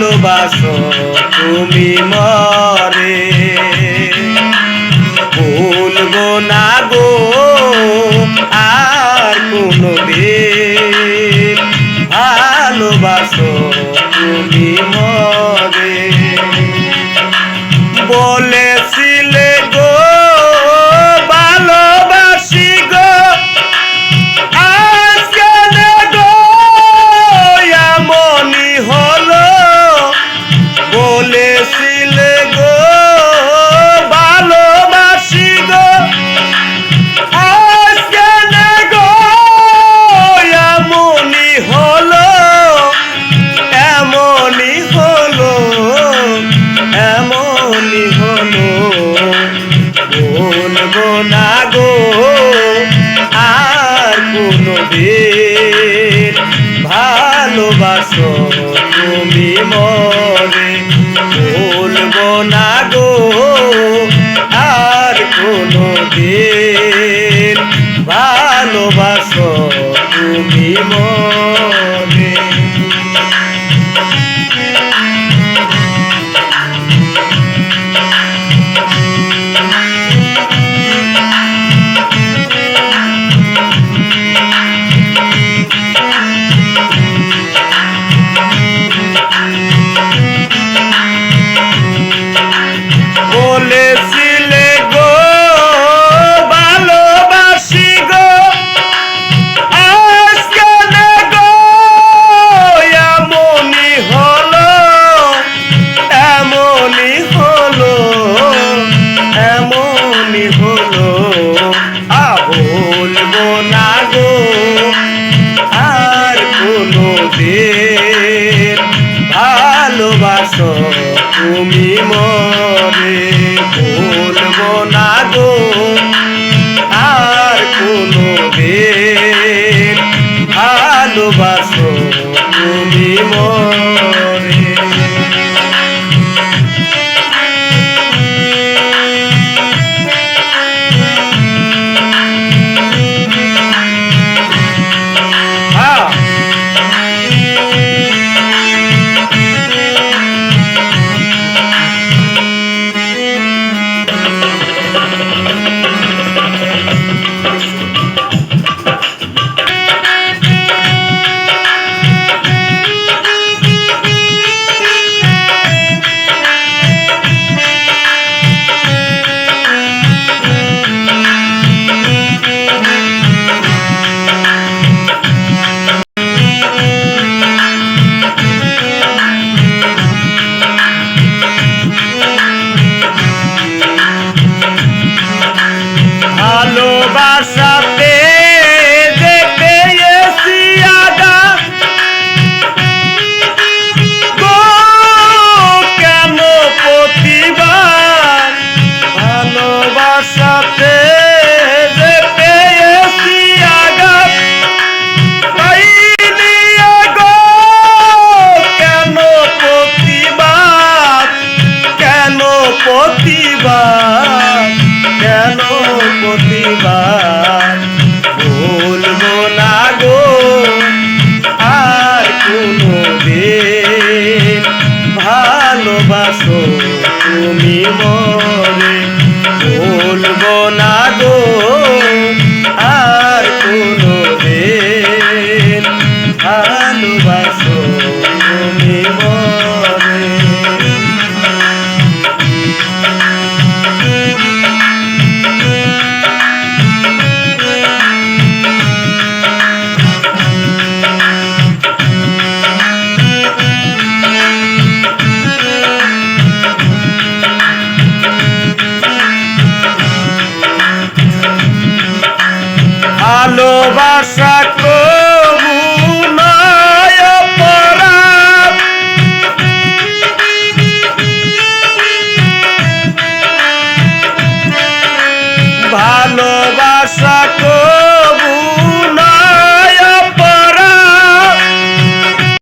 ভালোবাসো তুমি মরে। ভুলবো না গো আর কোনো ভালোবাসো তুমি মরে। বল নবীর ভালোবাসো তুমি মরে ভুলব না গো আর কোনো দিন ভালোবাসো আছো তুমি মরে ভুলবো না গো। আর কোনো ভালোবাস